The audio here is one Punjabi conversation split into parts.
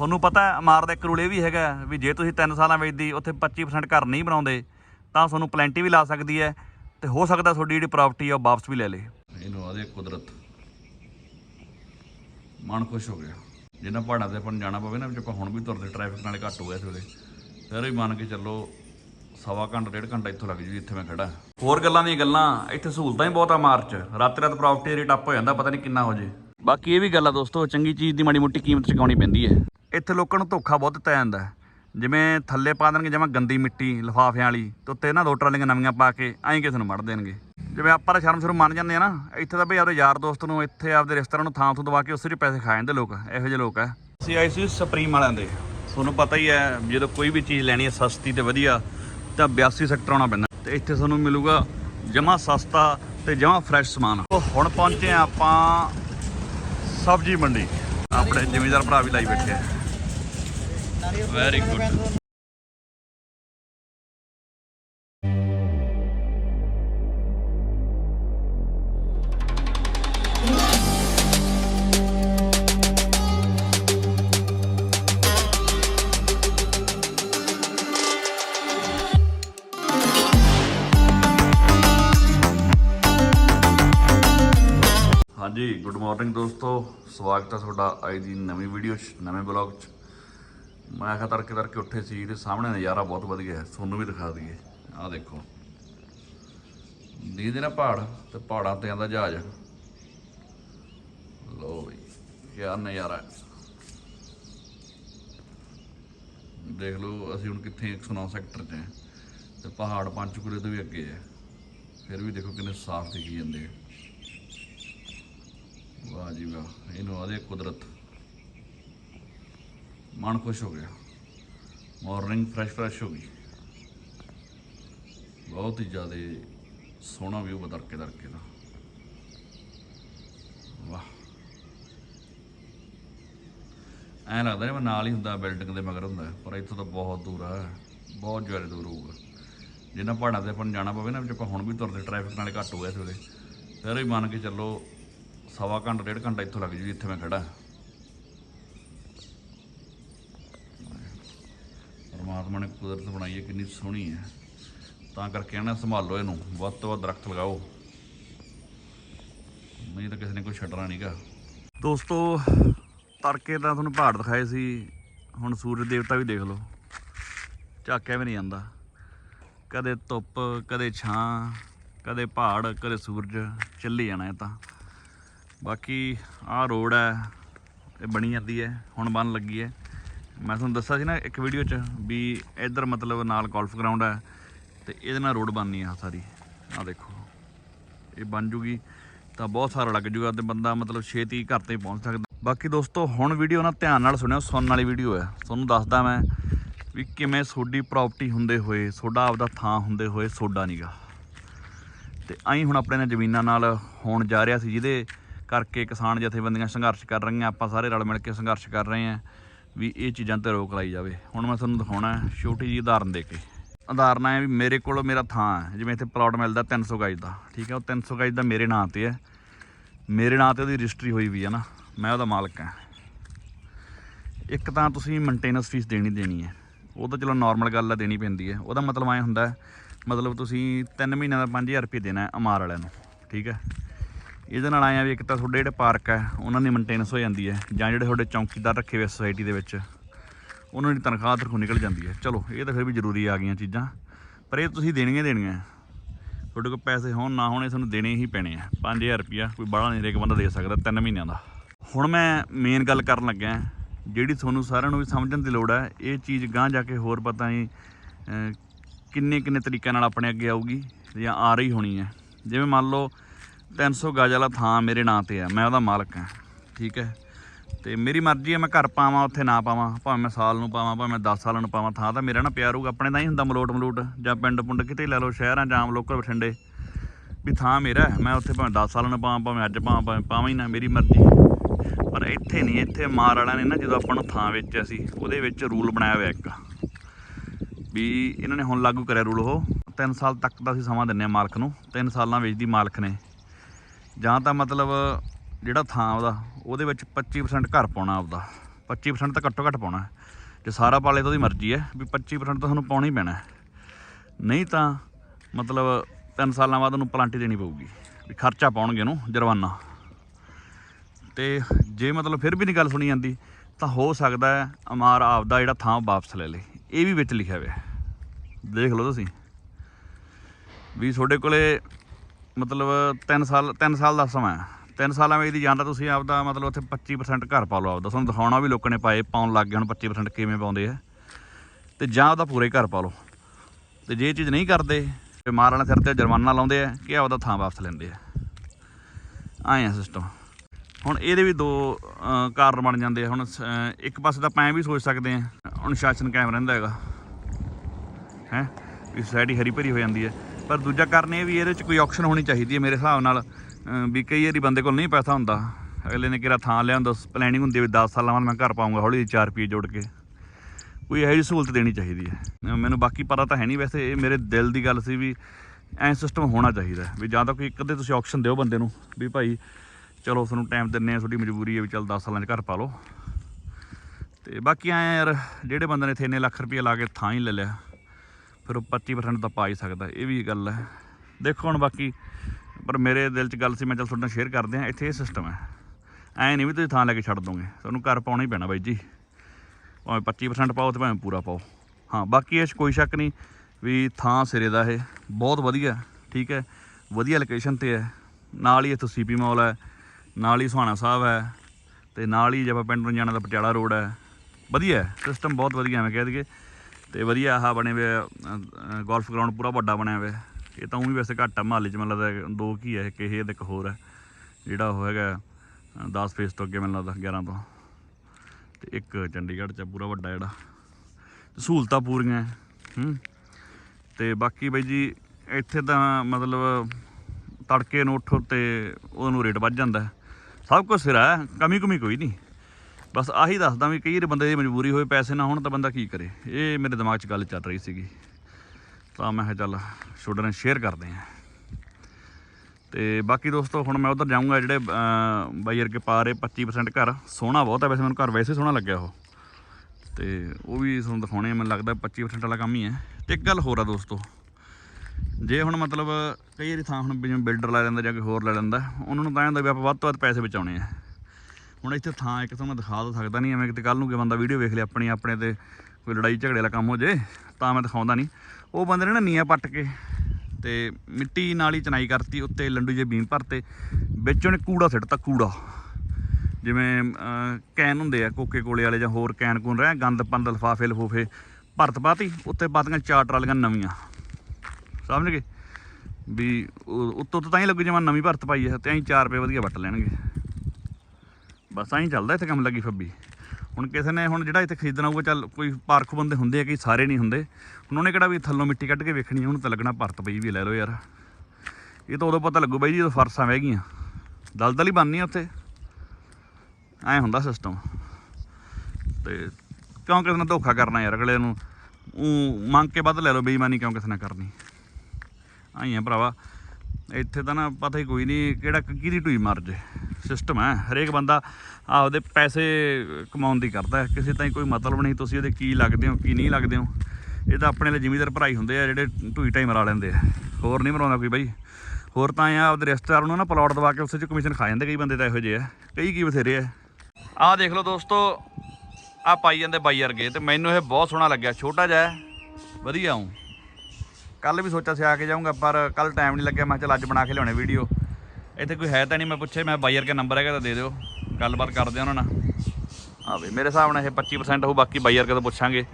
ਤੁਹਾਨੂੰ ਪਤਾ ਹੈ, ਅਮਾਰ ਦਾ ਇੱਕ ਰੂਲ ਇਹ ਵੀ ਹੈਗਾ ਵੀ ਜੇ ਤੁਸੀਂ 3 ਸਾਲਾਂ ਵੇਚਦੀ ਉੱਥੇ 25% ਘਰ ਨਹੀਂ ਬਣਾਉਂਦੇ, ਤਾਂ ਤੁਹਾਨੂੰ ਪਲੈਂਟੀ ਵੀ ਲਾ ਸਕਦੀ ਹੈ ਤੇ ਹੋ ਸਕਦਾ ਤੁਹਾਡੀ ਜਿਹੜੀ ਪ੍ਰਾਪਰਟੀ ਆ ਉਹ ਵਾਪਸ ਵੀ ਲੈ ਲੇ ਇਹਨੂੰ ਆਦੇ ਕੁਦਰਤ। ਮਨ ਖੁਸ਼ ਹੋ ਗਿਆ। ਜਿੰਨਾ ਪਹਾੜਾਂ ਤੇ ਆਪਾਂ ਨੂੰ ਜਾਣਾ ਪਵੇ ਨਾ, ਵੀ ਆਪਾਂ ਹੁਣ ਵੀ ਤੁਰਦੇ ਟ੍ਰੈਫਿਕ ਨਾਲੇ ਘੱਟ ਹੋ ਗਿਆ ਇਸ ਵੇਲੇ। ਫਿਰ ਵੀ ਮੰਨ ਕੇ ਚੱਲੋ, ਸਵਾ ਘੰਟਾ, ਡੇਢ ਘੰਟਾ ਇੱਥੋਂ ਲੱਗ ਜੂ, ਇੱਥੇ ਮੈਂ ਖੜਾ। ਹੋਰ ਗੱਲਾਂ ਦੀਆਂ ਗੱਲਾਂ, ਇੱਥੇ ਸਹੂਲਤਾਂ ਹੀ ਬਹੁਤ ਆ ਮਾਰਚ ਰਾਤ ਰਾਤ ਪ੍ਰਾਪਰਟੀ ਰੇਟ ਅਪ ਹੋ ਜਾਂਦਾ, ਪਤਾ ਨਹੀਂ ਕਿੰਨਾ ਹੋ ਜੇ। ਬਾਕੀ ਇਹ ਵੀ ਗੱਲ ਆ ਦੋਸਤੋ, ਚੰਗੀ ਚੀਜ਼ ਦੀ ਮਾੜੀ ਮੋਟੀ ਕੀਮਤ ਚੁਕਾਉਣੀ ਪੈਂਦੀ ਹੈ। ਇੱਥੇ ਲੋਕਾਂ ਨੂੰ ਧੋਖਾ ਬਹੁਤ ਦਿੱਤਾ ਜਾਂਦਾ ਜਿਵੇਂ ਥੱਲੇ ਪਾ ਦੇਣਗੇ ਜਮਾਂ ਗੰਦੀ ਮਿੱਟੀ, ਲਿਫਾਫਿਆਂ ਵਾਲੀ, ਤੇ ਉੱਤੇ ਨਾ ਦੋ ਟਰਾਲੀਆਂ ਨਵੀਆਂ ਪਾ ਕੇ ਐਂ ਕਿਸੇ ਨੂੰ ਮੜ ਦੇਣਗੇ। ਜਿਵੇਂ ਆਪਾਂ ਤਾਂ ਸ਼ਰਮ ਸ਼ਰਮ ਮੰਨ ਜਾਂਦੇ ਆ ਨਾ, ਇੱਥੇ ਤਾਂ ਬਈ ਆਪਦੇ ਯਾਰ ਦੋਸਤ ਨੂੰ, ਇੱਥੇ ਆਪਦੇ ਰਿਸ਼ਤੇਦਾਰਾਂ ਨੂੰ ਥਾਂ ਤੋਂ ਦਵਾ ਕੇ ਉਸੇ 'ਚ ਪੈਸੇ ਖਾ ਜਾਂਦੇ ਲੋਕ, ਇਹੋ ਜਿਹੇ ਲੋਕ ਆ ਅਸੀਂ ਆਏ ਸੀ ਸੁਪਰੀਮ ਵਾਲਿਆਂ ਦੇ। ਤੁਹਾਨੂੰ ਪਤਾ ਹੀ ਹੈ, ਜਦੋਂ ਕੋਈ ਵੀ ਚੀਜ਼ ਲੈਣੀ ਹੈ ਸਸਤੀ ਤੇ ਵਧੀਆ, ਤਾਂ 82 ਸੈਕਟਰ ਆਉਣਾ ਪੈਂਦਾ। ਤੇ ਇੱਥੇ ਤੁਹਾਨੂੰ ਮਿਲੂਗਾ ਜਮਾ ਸਸਤਾ ਤੇ ਜਮਾ ਫਰੈਸ਼ ਸਮਾਨ। ਉਹ ਹੁਣ ਪਹੁੰਚੇ ਆ ਆਪਾਂ ਸਬਜੀ ਮੰਡੀ। ਆਪਣੇ ਜ਼ਿਮੀਦਾਰ ਭਰਾ ਵੀ ਲਾਈ ਬੈਠੇ ਆ। ਵੈਰੀ ਗੁੱਡ ਹਾਂਜੀ ਗੁੱਡ ਮਾਰਨਿੰਗ ਦੋਸਤੋ। ਸਵਾਗਤ ਹੈ ਤੁਹਾਡਾ ਅੱਜ ਦੀ ਨਵੀਂ ਵੀਡੀਓ 'ਚ, ਨਵੇਂ ਬਲੌਗ 'ਚ। ਮੈਂ ਕਿਹਾ ਤੜਕੇ ਤੜਕੇ ਉੱਠੇ ਸੀ ਤੇ ਸਾਹਮਣੇ ਨਜ਼ਾਰਾ ਬਹੁਤ ਵਧੀਆ ਹੈ ਤੁਹਾਨੂੰ ਵੀ ਦਿਖਾ ਦਈਏ। ਆਹ ਦੇਖੋ। ਦੀਦੇ ਨਾ ਪਹਾੜ, ਤੇ ਪਹਾੜਾਂ ਤੇ ਆਂਦਾ ਜਹਾਜ਼। ਲੋ ਬਈ ਯਾਰ ਨਜ਼ਾਰਾ। ਦੇਖ ਲਓ, ਅਸੀਂ ਹੁਣ ਕਿੱਥੇ 109 ਸੈਕਟਰ 'ਚ ਹੈ। ਤੇ ਪਹਾੜ ਪੰਚਕੂਲੇ ਤੋਂ ਵੀ ਅੱਗੇ ਹੈ ਫਿਰ ਵੀ ਦੇਖੋ ਕਿੰਨੇ ਸਾਫ਼ ਦਿਖੀ ਜਾਂਦੇ ਵਾਹ ਜੀ ਵਾਹ, ਇਹਨੂੰ ਆਦੇ ਕੁਦਰਤ। ਮਨ ਖੁਸ਼ ਹੋ ਗਿਆ। ਮਾਰਨਿੰਗ ਫਰੈਸ਼ ਫਰੈਸ਼ ਹੋ ਗਈ। ਬਹੁਤ ਹੀ ਜ਼ਿਆਦਾ ਸੋਹਣਾ ਵਿਊ ਬਦਰਕੇ ਦਰਕੇ ਦਾ। ਵਾਹ। ਐਂ ਲੱਗਦਾ ਜਿਵੇਂ ਨਾਲ ਹੀ ਹੁੰਦਾ ਬਿਲਡਿੰਗ ਦੇ ਮਗਰ ਹੁੰਦਾ, ਪਰ ਇੱਥੋਂ ਤਾਂ ਬਹੁਤ ਦੂਰ ਆ। ਬਹੁਤ ਜ਼ਿਆਦਾ ਦੂਰ ਹੋਊਗਾ। ਜਿੰਨਾ ਪਹਾੜਾਂ ਤੇ ਆਪਾਂ ਨੂੰ ਜਾਣਾ ਪਵੇ ਨਾ ਵੀ ਆਪਾਂ ਹੁਣ ਵੀ ਤੁਰਦੇ ਟ੍ਰੈਫਿਕ ਨਾਲੇ ਘੱਟ ਹੋ ਗਿਆ ਇਸ ਫਿਰ ਵੀ ਮੰਨ ਕੇ ਚੱਲੋ ਸਵਾ ਘੰਟਾ, ਡੇਢ ਘੰਟਾ ਇੱਥੋਂ ਲੱਗ ਜੂ ਜਿੱਥੇ ਮੈਂ ਖੜਾ ਪਰਮਾਤਮਾ ਨੇ ਕੁਦਰਤ ਬਣਾਈ ਹੈ, ਕਿੰਨੀ ਸੋਹਣੀ ਹੈ। ਤਾਂ ਕਰਕੇ ਇਹਨਾਂ ਸੰਭਾਲੋ ਇਹਨੂੰ, ਵੱਧ ਤੋਂ ਵੱਧ ਦਰਖਤ ਲਗਾਓ। ਨਹੀਂ ਤਾਂ ਕਿਸੇ ਨੇ ਕੋਈ ਛੱਡਣਾ ਨਹੀਂਗਾ ਦੋਸਤੋ, ਤੜਕੇ ਤਾਂ ਤੁਹਾਨੂੰ ਪਹਾੜ ਦਿਖਾਏ ਸੀ, ਹੁਣ ਸੂਰਜ ਦੇਵਤਾ ਵੀ ਦੇਖ ਲਓ। ਝਾਕਿਆ ਵੀ ਨਹੀਂ ਜਾਂਦਾ। ਕਦੇ ਧੁੱਪ, ਕਦੇ ਛਾਂ, ਕਦੇ ਪਹਾੜ, ਕਦੇ ਸੂਰਜ, ਚੱਲੀ ਜਾਣਾ ਇਹ ਤਾਂ। ਬਾਕੀ ਆਹ ਰੋਡ ਹੈ, ਇਹ ਬਣੀ ਜਾਂਦੀ ਹੈ, ਹੁਣ ਬਣ ਲੱਗੀ ਹੈ। ਮੈਂ ਤੁਹਾਨੂੰ ਦੱਸਿਆ ਸੀ ਨਾ ਇੱਕ ਵੀਡੀਓ 'ਚ ਵੀ ਇੱਧਰ ਮਤਲਬ ਨਾਲ ਗੋਲਫ ਗਰਾਊਂਡ ਹੈ ਤੇ ਇਹਦੇ ਨਾਲ ਰੋਡ ਬਣਨੀ ਆ ਸਾਰੀ। ਆਹ ਦੇਖੋ। ਇਹ ਬਣ ਜੂਗੀ ਤਾਂ ਬਹੁਤ ਸਾਰਾ ਲੱਗ ਜੂਗਾ ਤੇ ਬੰਦਾ ਮਤਲਬ ਛੇਤੀ ਘਰ ਤੇ ਪਹੁੰਚ ਸਕਦਾ। ਬਾਕੀ ਦੋਸਤੋ, ਹੁਣ ਵੀਡੀਓ ਨਾ ਧਿਆਨ ਨਾਲ ਸੁਣਿਓ, ਸੁਣਨ ਵਾਲੀ ਵੀਡੀਓ ਹੈ। ਤੁਹਾਨੂੰ ਦੱਸਦਾ ਮੈਂ ਵੀ ਕਿਵੇਂ ਤੁਹਾਡੀ ਪ੍ਰਾਪਰਟੀ ਹੁੰਦੇ ਹੋਏ, ਤੁਹਾਡਾ ਆਪਦਾ ਥਾਂ ਹੁੰਦੇ ਹੋਏ ਤੁਹਾਡਾ ਨੀਗਾ। ਤੇ ਆਈ ਹੁਣ ਆਪਣੇ ਨਾਲ ਜ਼ਮੀਨਾਂ ਨਾਲ ਹੋਣ ਜਾ ਰਿਹਾ ਸੀ, ਜਿਹਦੇ ਕਰਕੇ ਕਿਸਾਨ ਜਥੇਬੰਦੀਆਂ ਸੰਘਰਸ਼ ਕਰ ਰਹੀਆਂ, ਆਪਾਂ ਸਾਰੇ ਰਲ ਮਿਲ ਕੇ ਸੰਘਰਸ਼ ਕਰ ਰਹੇ ਹਾਂ। ਵੀ ਇਹ ਚੀਜ਼ਾਂ ਤੇ ਰੋਕ ਲਾਈ ਜਾਵੇ। ਹੁਣ ਮੈਂ ਤੁਹਾਨੂੰ ਦਿਖਾਉਣਾ ਛੋਟੀ ਜਿਹੀ ਉਦਾਹਰਨ ਦੇ ਕੇ। ਉਦਾਹਰਨ ਹੈ ਵੀ ਮੇਰੇ ਕੋਲ ਮੇਰਾ ਥਾਂ ਹੈ, ਜਿਵੇਂ ਇੱਥੇ ਪਲਾਟ ਮਿਲਦਾ 300 ਗਜ ਦਾ, ਠੀਕ ਹੈ, ਉਹ 300 ਗਜ ਦਾ ਮੇਰੇ ਨਾਂ ਤੇ ਹੈ। ਮੇਰੇ ਨਾਂ ਤੇ ਉਹਦੀ ਰਜਿਸਟਰੀ ਹੋਈ ਵੀ ਹੈ ਨਾ, ਮੈਂ ਉਹਦਾ ਮਾਲਕ ਹਾਂ। ਇੱਕ ਤਾਂ ਤੁਸੀਂ ਮੇਨਟੇਨੈਂਸ ਫੀਸ ਦੇਣੀ ਦੇਣੀ ਹੈ। ਉਹ ਤਾਂ ਚਲੋ ਨਾਰਮਲ ਗੱਲ ਆ ਦੇਣੀ ਪੈਂਦੀ ਹੈ। ਉਹਦਾ ਮਤਲਬ ਐ ਹੁੰਦਾ ਮਤਲਬ ਤੁਸੀਂ 3 ਮਹੀਨਿਆਂ ਦਾ 5000 ਰੁਪਏ ਦੇਣਾ ਹੈ ਅਮਾਰ ਵਾਲਿਆਂ ਨੂੰ, ਠੀਕ ਹੈ। ਇਹਦੇ ਨਾਲ ਆਇਆ ਵੀ ਇੱਕ ਤਾਂ ਤੁਹਾਡੇ ਜਿਹੜੇ ਪਾਰਕ ਹੈ ਉਹਨਾਂ ਦੀ ਮੇਨਟੇਨੈਂਸ ਹੋ ਜਾਂਦੀ ਹੈ ਜਾਂ ਜਿਹੜੇ ਤੁਹਾਡੇ ਚੌਂਕੀਦਾਰ ਰੱਖੇ ਹੋਏ ਸੋਸਾਇਟੀ ਦੇ ਵਿੱਚ, ਉਹਨਾਂ ਦੀ ਤਨਖਾਹ ਤਰਖੋਂ ਨਿਕਲ ਜਾਂਦੀ ਹੈ ਚਲੋ, ਇਹ ਤਾਂ ਫਿਰ ਵੀ ਜ਼ਰੂਰੀ ਆ ਗਈਆਂ ਚੀਜ਼ਾਂ, ਪਰ ਇਹ ਤੁਸੀਂ ਦੇਣੀਆਂ ਹੀ ਦੇਣੀਆਂ। ਤੁਹਾਡੇ ਕੋਲ ਪੈਸੇ ਹੋਣ ਨਾ ਹੋਣ, ਇਹ ਤੁਹਾਨੂੰ ਦੇਣੇ ਹੀ ਪੈਣੇ ਆ। 5000 ਰੁਪਿਆ ਕੋਈ ਬਾਹਲਾ ਨਹੀਂ ਹਰੇਕ ਬੰਦਾ ਦੇ ਸਕਦਾ 3 ਮਹੀਨਿਆਂ ਦਾ। ਹੁਣ ਮੈਂ ਮੇਨ ਗੱਲ ਕਰਨ ਲੱਗਿਆ, ਜਿਹੜੀ ਤੁਹਾਨੂੰ ਸਾਰਿਆਂ ਨੂੰ ਵੀ ਸਮਝਣ ਦੀ ਲੋੜ ਹੈ ਇਹ ਚੀਜ਼ ਗਾਂ ਜਾ ਕੇ ਹੋਰ ਪਤਾ ਨਹੀਂ ਕਿੰਨੇ ਕਿੰਨੇ ਤਰੀਕਿਆਂ ਨਾਲ ਆਪਣੇ ਅੱਗੇ ਆਊਗੀ, ਜਾਂ ਆ ਰਹੀ ਹੋਣੀ ਹੈ ਜਿਵੇਂ ਮੰਨ ਲਓ 300 ਗਜ ਵਾਲਾ ਥਾਂ ਮੇਰੇ ਨਾਂ ਤੇ ਹੈ ਮੈਂ ਉਹਦਾ ਮਾਲਕ ਹਾਂ, ਠੀਕ ਹੈ? ਤੇ ਮੇਰੀ ਮਰਜ਼ੀ ਹੈ, ਮੈਂ ਘਰ ਪਾਵਾਂ, ਉੱਥੇ ਨਾ ਪਾਵਾਂ, ਭਾਵੇਂ ਮੈਂ ਸਾਲ ਨੂੰ ਪਾਵਾਂ, ਭਾਵੇਂ ਮੈਂ 10 ਸਾਲਾਂ ਨੂੰ ਪਾਵਾਂ, ਥਾਂ ਤਾਂ ਮੇਰਾ ਨਾ ਪਿਆਰ ਹੋਊਗਾ, ਆਪਣੇ ਤਾਂ ਹੀ ਹੁੰਦਾ ਮਲੋਟ ਮਲੂਟ, ਜਾਂ ਪਿੰਡ ਪੁੰਡ ਕਿਤੇ ਲੈ ਲਓ, ਸ਼ਹਿਰਾਂ ਜਾਮ ਲੋਕਲ ਬਠਿੰਡੇ, ਵੀ ਥਾਂ ਮੇਰਾ ਮੈਂ ਉੱਥੇ ਭਾਵੇਂ 10 ਸਾਲਾਂ ਨੂੰ ਪਾਵਾਂ, ਭਾਵੇਂ ਅੱਜ ਪਾਵਾਂ, ਭਾਵੇਂ ਪਾਵਾਂ ਹੀ ਨਾ, ਮੇਰੀ ਮਰਜ਼ੀ ਪਰ ਇੱਥੇ ਨਹੀਂ, ਇੱਥੇ ਮਾਰ ਵਾਲਿਆਂ ਨੇ ਨਾ ਜਦੋਂ ਆਪਾਂ ਨੂੰ ਥਾਂ ਵੇਚਿਆ ਸੀ ਉਹਦੇ ਵਿੱਚ ਰੂਲ ਬਣਾਇਆ ਹੋਇਆ ਇੱਕ, ਵੀ ਇਹਨਾਂ ਨੇ ਹੁਣ ਲਾਗੂ ਕਰਿਆ ਰੂਲ ਉਹ 3 ਸਾਲ ਤੱਕ ਦਾ ਅਸੀਂ ਸਮਾਂ ਦਿੰਨੇ ਆ ਮਾਲਕ ਨੂੰ 3 ਸਾਲਾਂ ਵਿੱਚ ਦੀ ਮਾਲਕ ਨੇ। ਜਾਂ ਤਾਂ ਮਤਲਬ ਜਿਹੜਾ ਥਾਂ ਉਹਦਾ, ਉਹਦੇ ਵਿੱਚ 25% ਘਰ ਪਾਉਣਾ ਆਪਦਾ। 25% ਤਾਂ ਘੱਟੋ ਘੱਟ ਪਾਉਣਾ ਜੇ ਸਾਰਾ ਪਾਲੇ ਤਾਂ ਉਹਦੀ ਮਰਜ਼ੀ ਹੈ ਵੀ 25% ਤਾਂ ਤੁਹਾਨੂੰ ਪਾਉਣਾ ਹੀ ਪੈਣਾ ਨਹੀਂ ਤਾਂ ਮਤਲਬ 3 ਸਾਲਾਂ ਬਾਅਦ ਉਹਨੂੰ ਪਲਾਂਟੀ ਦੇਣੀ ਪਊਗੀ। ਵੀ ਖਰਚਾ ਪਾਉਣਗੇ ਉਹਨੂੰ, ਜੁਰਮਾਨਾ। ਤੇ ਜੇ ਮਤਲਬ ਫਿਰ ਵੀ ਨਹੀਂ ਗੱਲ ਸੁਣੀ ਜਾਂਦੀ, ਤਾਂ ਹੋ ਸਕਦਾ ਹੈ ਅਮਾਰ ਆਪਦਾ ਜਿਹੜਾ ਥਾਂ ਵਾਪਸ ਲੈ ਲੇ। ਇਹ ਵੀ ਵਿੱਚ ਲਿਖਿਆ ਹੋਇਆ ਦੇਖ ਲਓ ਤੁਸੀਂ। ਵੀ ਤੁਹਾਡੇ ਕੋਲੇ ਮਤਲਬ 3 ਸਾਲ 3 ਸਾਲ ਦਾ ਸਮਾਂ ਹੈ। 3 ਸਾਲਾਂ ਵਿੱਚ ਦੀ ਜਾਂਦਾ ਤੁਸੀਂ ਆਪਦਾ ਮਤਲਬ ਉੱਥੇ 25% ਘਰ ਪਾ ਲਓ ਆਪਦਾ। ਤੁਹਾਨੂੰ ਦਿਖਾਉਣਾ ਵੀ ਲੋਕਾਂ ਨੇ ਪਾਏ, ਪਾਉਣ ਲੱਗ ਗਏ, ਹੁਣ 25% ਕਿਵੇਂ ਪਾਉਂਦੇ ਆ। ਤੇ ਜਾਂ ਉਹਦਾ ਪੂਰੇ ਘਰ ਪਾ ਲਓ। ਤੇ ਜੇ ਇਹ ਚੀਜ਼ ਨਹੀਂ ਕਰਦੇ ਬਿਮਾਰ ਮਾਰ ਵਾਲੇ ਸਿਰ ਤੇ ਜੁਰਮਾਨਾ ਲਾਉਂਦੇ ਆ ਕਿ ਆਪਦਾ ਥਾਂ ਵਾਪਸ ਲੈਂਦੇ ਆ। ਆਏ ਆ ਸਿਸਟਮ ਹੁਣ ਇਹਦੇ ਵੀ ਦੋ ਕਾਰਨ ਬਣ ਜਾਂਦੇ ਆ। ਹੁਣ ਸ- ਇੱਕ ਪਾਸੇ ਤਾਂ ਆਪਾਂ ਵੀ ਸੋਚ ਸਕਦੇ ਆ, ਅਨੁਸ਼ਾਸਨ ਕਾਇਮ ਰਹਿੰਦਾ ਹੈਗਾ। ਹੈ? ਵੀ ਸੋਸਾਇਟੀ ਹਰੀ ਭਰੀ ਹੋ ਜਾਂਦੀ ਹੈ। ਪਰ ਦੂਜਾ ਕਾਰਨ ਇਹ ਵੀ ਇਹਦੇ ਚ ਕੋਈ ਆਪਸ਼ਨ ਹੋਣੀ ਚਾਹੀਦੀ ਹੈ ਮੇਰੇ ਹਿਸਾਬ ਨਾਲ ਵੀ ਕਈ ਵਾਰੀ ਬੰਦੇ ਕੋਲ ਨਹੀਂ ਪੈਸਾ ਹੁੰਦਾ। ਅਗਲੇ ਨੇ ਕਿਹੜਾ ਥਾਂ ਲਿਆ ਹੁੰਦਾ ਪਲੈਨਿੰਗ ਹੁੰਦੀ ਵੀ 10 ਸਾਲਾਂ ਬਾਅਦ ਮੈਂ ਘਰ ਪਾਉਂਗਾ ਹੌਲੀ 4 ਰੁਪਏ ਜੋੜ ਕੇ। ਕੋਈ ਇਹੋ ਜਿਹੀ ਸਹੂਲਤ ਦੇਣੀ ਚਾਹੀਦੀ ਹੈ। ਮੈਨੂੰ ਬਾਕੀ ਪਤਾ ਤਾਂ ਹੈ ਨਹੀਂ ਵੈਸੇ, ਇਹ ਮੇਰੇ ਦਿਲ ਦੀ ਗੱਲ ਸੀ ਵੀ ਐਂ ਸਿਸਟਮ ਹੋਣਾ ਚਾਹੀਦਾ ਵੀ ਜਾਂ ਤਾਂ ਕੋਈ ਇੱਕ ਅੱਧੇ ਤੁਸੀਂ ਆਪਸ਼ਨ ਦਿਓ ਬੰਦੇ ਨੂੰ, ਵੀ ਭਾਈ ਚਲੋ ਤੁਹਾਨੂੰ ਟਾਈਮ ਦਿੰਨੇ ਆ ਤੁਹਾਡੀ ਮਜਬੂਰੀ ਹੈ ਵੀ ਚਲ 10 ਸਾਲਾਂ 'ਚ ਘਰ ਪਾ ਲਓ। ਤੇ ਬਾਕੀ ਐਂ ਯਾਰ, ਜਿਹੜੇ ਬੰਦੇ ਨੇ ਇੱਥੇ ਇੰਨੇ ਲੱਖ ਰੁਪਏ ਲਾ ਕੇ ਥਾਂ ਹੀ ਲੈ ਲਿਆ। ਫਿਰ ਉਹ 25% ਤਾਂ ਪਾ ਹੀ ਸਕਦਾ, ਇਹ ਵੀ ਗੱਲ ਹੈ। ਦੇਖੋ ਹੁਣ ਬਾਕੀ, ਪਰ ਮੇਰੇ ਦਿਲ 'ਚ ਗੱਲ ਸੀ, ਮੈਂ ਚਲ ਤੁਹਾਡੇ ਨਾਲ ਸ਼ੇਅਰ ਕਰਦੇ ਹਾਂ, ਇੱਥੇ ਇਹ ਸਿਸਟਮ ਹੈ। ਐਂ ਨਹੀਂ ਵੀ ਤੁਸੀਂ ਥਾਂ ਲੈ ਕੇ ਛੱਡ ਦੋਗੇ, ਤੁਹਾਨੂੰ ਘਰ ਪਾਉਣਾ ਹੀ ਪੈਣਾ ਬਾਈ ਜੀ। ਭਾਵੇਂ 25% ਪਾਓ ਤੇ ਭਾਵੇਂ ਪੂਰਾ ਪਾਓ। ਹਾਂ, ਬਾਕੀ ਇਹ 'ਚ ਕੋਈ ਸ਼ੱਕ ਨਹੀਂ ਵੀ ਥਾਂ ਸਿਰੇ ਦਾ ਇਹ ਬਹੁਤ ਵਧੀਆ, ਠੀਕ ਹੈ, ਵਧੀਆ ਲੋਕੇਸ਼ਨ ਤੇ ਹੈ। ਨਾਲ ਹੀ ਇੱਥੋਂ ਸੀਪੀ ਮਾਲ ਹੈ, ਨਾਲ ਹੀ ਸੁਹਾਣਾ ਸਾਹਿਬ ਹੈ, ਤੇ ਨਾਲ ਹੀ ਜੇ ਆਪਾਂ ਪਿੰਡ ਨੂੰ ਜਾਣਾ ਤਾਂ ਪਟਿਆਲਾ ਰੋਡ ਹੈ। ਵਧੀਆ ਸਿਸਟਮ ਬਹੁਤ ਵਧੀਆ, ਐਵੇਂ ਕਹਿ ਦਈਏ। ਤੇ ਵਧੀਆ ਆਹ ਬਣੇ ਵੇ ਗੋਲਫ ਗਰਾਊਂਡ ਪੂਰਾ ਵੱਡਾ ਬਣਿਆ ਹੋਇਆ ਇਹ ਤਾਂ ਉਹ ਵੀ ਵੈਸੇ ਘੱਟ ਆ ਮਹੱਲੇ 'ਚ ਮੈਨੂੰ ਲੱਗਦਾ ਦੋ ਕੀ ਹੈ ਇੱਕ ਇਹ ਤੇ ਇੱਕ ਹੋਰ ਹੈ ਜਿਹੜਾ ਉਹ ਹੈਗਾ 10 ਫੇਸ ਤੋਂ ਅੱਗੇ ਮੈਨੂੰ ਲੱਗਦਾ 11 ਤੋਂ। ਤੇ ਇੱਕ ਚੰਡੀਗੜ੍ਹ 'ਚ ਪੂਰਾ ਵੱਡਾ ਜਿਹੜਾ। ਸਹੂਲਤਾਂ ਪੂਰੀਆਂ ਹੈ, ਹੂੰ ਤੇ ਬਾਕੀ ਬਾਈ ਜੀ ਇੱਥੇ ਤਾਂ ਮਤਲਬ ਤੜਕੇ ਨੂੰ ਉੱਠੋ ਤੇ ਉਹਨੂੰ ਰੇਟ ਵੱਧ ਜਾਂਦਾ। ਸਭ ਕੁਝ ਸਿਰਾ ਹੈ ਕਮੀ ਕੁਮੀ ਕੋਈ ਨਹੀਂ। ਬਸ ਆਹੀ ਦੱਸਦਾ ਵੀ ਕਈ ਵਾਰ ਬੰਦੇ ਦੀ ਮਜਬੂਰੀ ਹੋਵੇ ਪੈਸੇ ਨਾ ਹੋਣ ਤਾਂ ਬੰਦਾ ਕੀ ਕਰੇ। ਇਹ ਮੇਰੇ ਦਿਮਾਗ 'ਚ ਗੱਲ ਚੱਲ ਰਹੀ ਸੀਗੀ। ਤਾਂ ਮੈਂ ਕਿਹਾ ਚੱਲ ਛੋਟੇ ਸ਼ੇਅਰ ਕਰਦੇ ਹਾਂ। ਤੇ ਬਾਕੀ ਦੋਸਤੋ ਹੁਣ ਮੈਂ ਉਧਰ ਜਾਊਂਗਾ ਜਿਹੜੇ ਅਹ, ਬਾਈ ਵਰਗੇ ਪਾ ਰਹੇ 25% ਘਰ। ਸੋਹਣਾ ਬਹੁਤ ਹੈ ਵੈਸੇ ਮੈਨੂੰ ਘਰ ਵੈਸੇ ਸੋਹਣਾ ਲੱਗਿਆ ਉਹ। ਤੇ ਉਹ ਵੀ ਤੁਹਾਨੂੰ ਦਿਖਾਉਣੇ ਆ, ਮੈਨੂੰ ਲੱਗਦਾ 25% ਵਾਲਾ ਕੰਮ ਹੀ ਹੈ। ਤੇ ਇੱਕ ਗੱਲ ਹੋਰ ਆ ਦੋਸਤੋ ਜੇ ਹੁਣ ਮਤਲਬ ਕਈ ਵਾਰੀ ਥਾਂ ਹੁਣ ਜਿਵੇਂ ਬਿਲਡਰ ਲੈ ਲੈਂਦਾ ਜਾਂ ਕੋਈ ਹੋਰ ਲੈ ਲੈਂਦਾ ਉਹਨਾਂ ਨੂੰ ਤਾਂ ਐਂ ਹੁੰਦਾ ਵੀ ਆਪਾਂ ਵੱਧ ਤੋਂ ਵੱਧ ਪੈਸੇ ਬਚਾਉਣੇ ਆ। ਹੁਣ ਇੱਥੇ ਥਾਂ ਇੱਕ ਤਾਂ ਮੈਂ ਦਿਖਾ ਤਾਂ ਸਕਦਾ ਨਹੀਂ, ਐਵੇਂ ਕਿਤੇ ਕੱਲ ਨੂੰ ਕਿ ਬੰਦਾ ਵੀਡੀਓ ਵੇਖ ਲਿਆ ਆਪਣੀ, ਆਪਣੇ ਤੇ ਕੋਈ ਲੜਾਈ ਝਗੜੇ ਵਾਲਾ ਕੰਮ ਹੋ ਜੇ, ਤਾਂ ਮੈਂ ਦਿਖਾਉਂਦਾ ਨਹੀਂ। ਉਹ ਬੰਦੇ ਨੇ ਨਾ ਨੀਆਂ ਪੱਟ ਕੇ ਤੇ ਮਿੱਟੀ ਨਾਲ ਹੀ ਚਨਾਈ ਕਰਤੀ, ਉੱਤੇ ਲੰਡੂ ਜੇ ਬੀਮ ਭਰਤੇ, ਵਿੱਚ ਉਹਨੇ ਕੂੜਾ ਸਿੱਟਤਾ, ਕੂੜਾ। ਜਿਵੇਂ ਕੈਨ ਹੁੰਦੇ ਆ, ਕੋਕੇ ਕੋਲੇ ਵਾਲੇ ਜਾਂ ਹੋਰ ਕੈਨ ਕੂਨ ਰਹਿ, ਗੰਦ, ਪੰਦ, ਲਫਾਫੇ, ਲਫੂਫੇ ਭਰਤ ਪਾਤੀ, ਉੱਤੇ ਪਾਤੀਆਂ ਚਾਰ ਟਰਾਲੀਆਂ ਨਵੀਆਂ। ਸਮਝ ਗਏ? ਵੀ ਉੱਤੋਂ ਤਾਂ ਹੀ ਲੱਗੂ ਜਿਵੇਂ ਨਵੀਂ ਭਰਤ ਪਾਈ ਹੈ, ਤੇ ਐਂ 4 ਰੁਪਏ ਵਧੀਆ ਵੱਟ ਲੈਣਗੇ। ਬਸ ਐਂ ਚੱਲਦਾ ਇੱਥੇ ਕੰਮ ਲੱਗੀ ਫੱਬੀ। ਹੁਣ ਕਿਸੇ ਨੇ ਹੁਣ ਜਿਹੜਾ ਇੱਥੇ ਖਰੀਦਣਾ ਹੋਊਗਾ, ਚੱਲ ਕੋਈ ਪਾਰਖੂ ਬੰਦੇ ਹੁੰਦੇ ਆ ਕਿ ਸਾਰੇ ਨਹੀਂ ਹੁੰਦੇ। ਹੁਣ ਉਹਨੇ ਕਿਹੜਾ ਵੀ ਥੱਲੋਂ ਮਿੱਟੀ ਕੱਢ ਕੇ ਵੇਖਣੀ ਹੁਣ ਤਾਂ ਲੱਗਣਾ ਭਰਤ ਪਈ ਵੀ ਲੈ ਲਓ ਯਾਰ। ਇਹ ਤਾਂ ਉਦੋਂ ਪਤਾ ਲੱਗੂ ਬਾਈ ਜੀ ਜਦੋਂ ਫਰਸਾਂ ਵਹਿ ਗਈਆਂ। ਦਲਦਲ ਹੀ ਬਣਨੀ ਉੱਥੇ। ਐ ਹੁੰਦਾ ਸਿਸਟਮ ਤੇ ਕਿਉਂ ਕਿਸੇ ਨਾਲ ਧੋਖਾ ਕਰਨਾ ਯਾਰ, ਅਗਲੇ ਨੂੰ ਉਹ ਮੰਗ ਕੇ ਵੱਧ ਲੈ ਲਓ ਬੇਈਮਾਨੀ ਕਿਉਂ ਕਿਸੇ ਨਾਲ ਕਰਨੀ। ਆਈ ਆ ਭਰਾਵਾ। ਇੱਥੇ ਤਾਂ ਨਾ ਪਤਾ ਹੀ ਕੋਈ ਨਹੀਂ ਕਿਹੜਾ, ਕਿਹਦੀ ਟੂਈ ਮਰ ਜੇ। ਸਿਸਟਮ ਹੈ, ਹਰੇਕ ਬੰਦਾ ਆਪਦੇ ਪੈਸੇ ਕਮਾਉਣ ਦੀ ਕਰਦਾ ਕਿਸੇ ਤਾਂ ਕੋਈ ਮਤਲਬ ਨਹੀਂ, ਤੁਸੀਂ ਉਹਦੇ ਕੀ ਲੱਗਦੇ ਹੋ, ਕੀ ਨਹੀਂ ਲੱਗਦੇ ਹੋ। ਇਹ ਤਾਂ ਆਪਣੇ ਲਈ ਜ਼ਿਮੀਦਾਰ ਭਰਾਈ ਹੁੰਦੇ ਆ, ਜਿਹੜੇ ਢੂਈ ਢਾਈ ਮਰਾ ਲੈਂਦੇ ਆ। ਹੋਰ ਨਹੀਂ ਮਰਾਉਂਦਾ ਕੋਈ ਬਾਈ। ਹੋਰ ਤਾਂ ਆ, ਆਪਦੇ ਰਿਸ਼ਤੇਦਾਰ ਨੂੰ ਨਾ ਪਲਾਟ ਦਵਾ ਕੇ ਉਸੇ ਚ ਕਮਿਸ਼ਨ ਖਾ ਜਾਂਦੇ, ਕਈ ਬੰਦੇ ਤਾਂ ਇਹੋ ਜਿਹੇ ਆ। ਕਈ ਕੀ ਬਥੇਰੇ ਆ। ਆਹ ਦੇਖ ਲਓ ਦੋਸਤੋ ਆ ਪਾਈ ਜਾਂਦੇ ਬਾਈ ਵਰਗੇ, ਤੇ ਮੈਨੂੰ ਇਹ ਬਹੁਤ ਸੋਹਣਾ ਲੱਗਿਆ। ਛੋਟਾ ਜਿਹਾ ਵਧੀਆ ਹੂੰ। ਕੱਲ ਵੀ ਸੋਚਿਆ ਸੀ ਆ ਕੇ ਜਾਊਂਗਾ, ਪਰ ਕੱਲ ਟਾਈਮ ਨਹੀਂ ਲੱਗਿਆ, ਮੈਂ ਕਿਹਾ ਚੱਲ ਅੱਜ ਬਣਾ ਕੇ ਲਿਆਉਣੇ ਵੀਡੀਓ ਇੱਥੇ ਕੋਈ ਹੈ ਤਾਂ ਨਹੀਂ, ਮੈਂ ਪੁੱਛੇ ਮੈਂ ਬਾਈ ਵਰਗੇ ਨੰਬਰ ਹੈਗਾ ਤਾਂ ਦੇ ਦਿਓ। ਗੱਲਬਾਤ ਕਰਦੇ ਆ ਉਹਨਾਂ ਨਾਲ। ਆ ਵੀ, ਮੇਰੇ ਹਿਸਾਬ ਨਾਲ ਇਹ 25% ਹੋਊ, ਬਾਕੀ ਬਾਈ ਵਰਗੇ ਤੋਂ ਪੁੱਛਾਂਗੇ।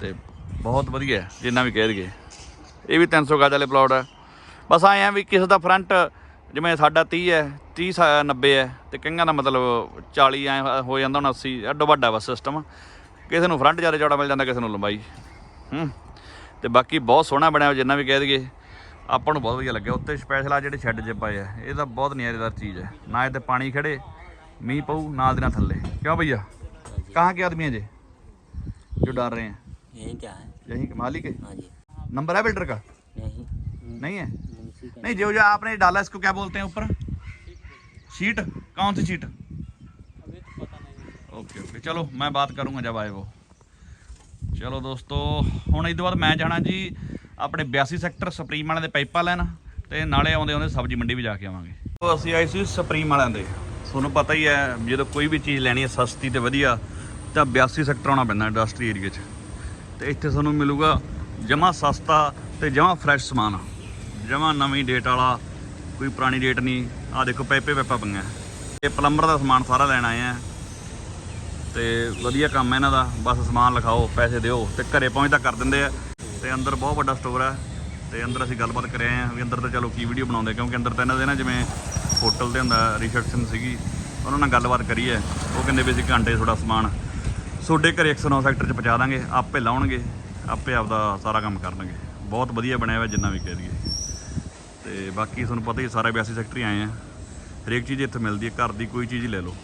ਤੇ ਬਹੁਤ ਵਧੀਆ ਜਿੰਨਾ ਵੀ ਕਹਿ ਦਈਏ। ਇਹ ਵੀ 300 ਗਜ ਵਾਲੇ ਪਲਾਟ ਆ। ਬਸ ਆਏ ਆ ਵੀ ਕਿਸੇ ਦਾ ਫਰੰਟ ਜਿਵੇਂ ਸਾਡਾ 30 ਹੈ 30 ਸਾ- 90 ਹੈ, ਤੇ ਕਈਆਂ ਦਾ ਮਤਲਬ 40 ਐ ਹੋ ਜਾਂਦਾ, ਹੁਣ 80 ਅੱਡੋ ਵੱਡਾ ਬਸ ਸਿਸਟਮ ਕਿਸੇ ਨੂੰ ਫਰੰਟ ਜ਼ਿਆਦਾ ਚੌੜਾ ਮਿਲ ਜਾਂਦਾ, ਕਿਸੇ ਨੂੰ ਲੰਬਾਈ। ਹੂੰ। ਤੇ ਬਾਕੀ ਬਹੁਤ ਸੋਹਣਾ ਬਣਿਆ ਹੋਇਆ, ਜਿੰਨਾ ਵੀ ਕਹਿ ਦਈਏ। ਆਪਾਂ ਨੂੰ ਬਹੁਤ ਵਧੀਆ ਲੱਗਿਆ ਉੱਤੇ ਸਪੈਸ਼ਲ ਆ ਜਿਹੜੇ ਸ਼ੈੱਡ ਜੇ ਪਏ ਆ ਇਹ ਤਾਂ ਬਹੁਤ ਨਿਆਰੇਦਾਰ ਚੀਜ਼ ਹੈ ਨਾ ਇਹਦੇ ਪਾਣੀ ਖੜੇ ਮੀਂਹ ਪਊ ਨਾਲ ਦੇ ਨਾਲ ਥੱਲੇ ਕਿਉਂ ਭਈਆ ਕਹਾਂ ਕੇ ਆਦਮੀ ਹੈ ਜੇ ਜੋ ਡਰ ਰਹੇ हैं यही क्या है यहीं के मालिक है हाँ जी नंबर है बिल्डर का नहीं नहीं है मुंशी का नहीं जो जो आपने डाला इसको क्या बोलते हैं ऊपर शीट कौन सी शीट ओके ओके चलो मैं बात करूंगा जब आए वो ਚਲੋ ਦੋਸਤੋ ਹੁਣ ਇਸ ਤੋਂ ਬਾਅਦ ਮੈਂ ਜਾਣਾ ਜੀ ਆਪਣੇ 82 ਸੈਕਟਰ ਸੁਪਰੀਮ ਵਾਲਿਆਂ ਦੇ ਪਾਈਪਾਂ ਲੈਣ ਤੇ ਨਾਲੇ ਆਉਂਦੇ ਆਉਂਦੇ ਸਬਜ਼ੀ ਮੰਡੀ ਵੀ ਜਾ ਕੇ ਆਵਾਂਗੇ। ਅਸੀਂ ਆਏ ਸੀ ਸੁਪਰੀਮ ਵਾਲਿਆਂ ਦੇ। ਤੁਹਾਨੂੰ ਪਤਾ ਹੀ ਹੈ, ਜਦੋਂ ਕੋਈ ਵੀ ਚੀਜ਼ ਲੈਣੀ ਹੈ ਸਸਤੀ ਤੇ ਵਧੀਆ, ਤਾਂ 82 ਸੈਕਟਰ ਆਉਣਾ ਪੈਂਦਾ ਇੰਡਸਟਰੀ ਏਰੀਆ 'ਚ। ਤੇ ਇੱਥੇ ਤੁਹਾਨੂੰ ਮਿਲੂਗਾ ਜਮਾ ਸਸਤਾ ਤੇ ਜਮਾ ਫਰੈਸ਼ ਸਮਾਨ। ਜਮਾ ਨਵੀਂ ਡੇਟ ਵਾਲਾ, ਕੋਈ ਪੁਰਾਣੀ ਡੇਟ ਨਹੀਂ। ਆ ਦੇਖੋ ਪੈਪੇ ਪੈਪਾ ਪਈਆਂ। ਇਹ ਪਲੰਬਰ ਦਾ ਸਮਾਨ ਸਾਰਾ ਲੈਣ ਆਏ ਆ। ਤੇ ਵਧੀਆ ਕੰਮ ਹੈ ਇਹਨਾਂ ਦਾ। ਬਸ ਸਮਾਨ ਲਿਖਾਓ, ਪੈਸੇ ਦਿਓ ਤੇ ਘਰੇ ਪਹੁੰਚਦਾ ਕਰ ਦਿੰਦੇ ਆ। ਤੇ ਅੰਦਰ ਬਹੁਤ ਵੱਡਾ ਸਟੋਰ ਹੈ ਤੇ ਅੰਦਰ ਅਸੀਂ ਗੱਲਬਾਤ ਕਰ ਰਹੇ ਹਾਂ ਵੀ ਅੰਦਰ ਤਾਂ ਚਲੋ ਕੀ ਵੀਡੀਓ ਬਣਾਉਂਦੇ ਕਿਉਂਕਿ ਅੰਦਰ ਤਾਂ ਇਹਨਾਂ ਦੇ ਨਾ ਜਿਵੇਂ ਹੋਟਲ ਦੇ ਹੁੰਦਾ ਰਿਸੈਪਸ਼ਨ ਸੀਗੀ, ਉਹਨਾਂ ਨਾਲ ਗੱਲਬਾਤ ਕਰੀ ਹੈ ਉਹ ਕਹਿੰਦੇ ਵੀ ਅਸੀਂ ਘੰਟੇ ਤੁਹਾਡਾ ਸਮਾਨ ਤੁਹਾਡੇ ਘਰੇ 109 ਸੈਕਟਰ 'ਚ ਪਹੁੰਚਾ ਦਾਂਗੇ, ਆਪੇ ਲਾਉਣਗੇ, ਆਪੇ ਆਪਦਾ ਸਾਰਾ ਕੰਮ ਕਰਨਗੇ। ਬਹੁਤ ਵਧੀਆ ਬਣਿਆ ਹੋਇਆ ਜਿੰਨਾ ਵੀ ਕਹਿ ਦਈਏ। ਤੇ ਬਾਕੀ ਤੁਹਾਨੂੰ ਪਤਾ ਹੀ ਸਾਰੇ 82 ਸੈਕਟਰ ਹੀ ਆਏ ਆ। ਹਰੇਕ ਚੀਜ਼ ਇੱਥੇ ਮਿਲਦੀ ਹੈ ਘਰ ਦੀ ਕੋਈ ਚੀਜ਼ ਹੀ ਲੈ ਲਓ।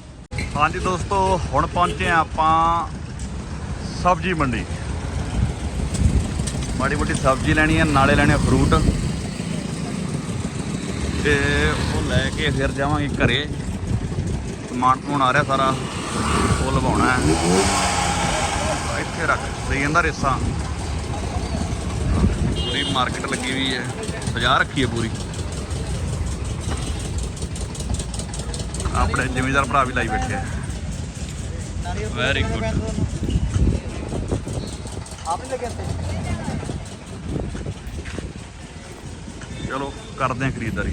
ਹਾਂਜੀ ਦੋਸਤੋ, ਹੁਣ ਪਹੁੰਚੇ ਆ ਆਪਾਂ ਸਬਜ਼ੀ ਮੰਡੀ। ਮਾੜੀ ਮੋਟੀ ਸਬਜ਼ੀ ਲੈਣੀ ਹੈ ਨਾਲੇ ਲੈਣੇ ਫਰੂਟ ਤੇ ਉਹ ਲੈ ਕੇ ਫਿਰ ਜਾਵਾਂਗੇ ਘਰੇ। ਸਮਾਨ ਪਹੁੰਚ ਆ ਰਿਹਾ ਸਾਰਾ, ਉਹ ਲਵਾਉਣਾ ਹੈ। ਇੱਥੇ ਰੱਖ, ਸਹੀ ਜਾਂਦਾ ਰੇਸਾ। ਪੂਰੀ ਮਾਰਕੀਟ ਲੱਗੀ ਹੋਈ ਹੈ, ਬਾਜ਼ਾਰ ਰੱਖੀ ਹੈ ਪੂਰੀ। ਆਪਣੇ ਜ਼ਿਮੀਦਾਰ ਭਰਾ ਵੀ ਲਾਈ ਬੈਠੇ ਆ। ਵੈਰੀ ਗੁੱਡ ਆਪਨੇ ਲੱਗਿਆ ਤੇ ਚਲੋ ਕਰਦੇ ਹਾਂ ਖਰੀਦਦਾਰੀ।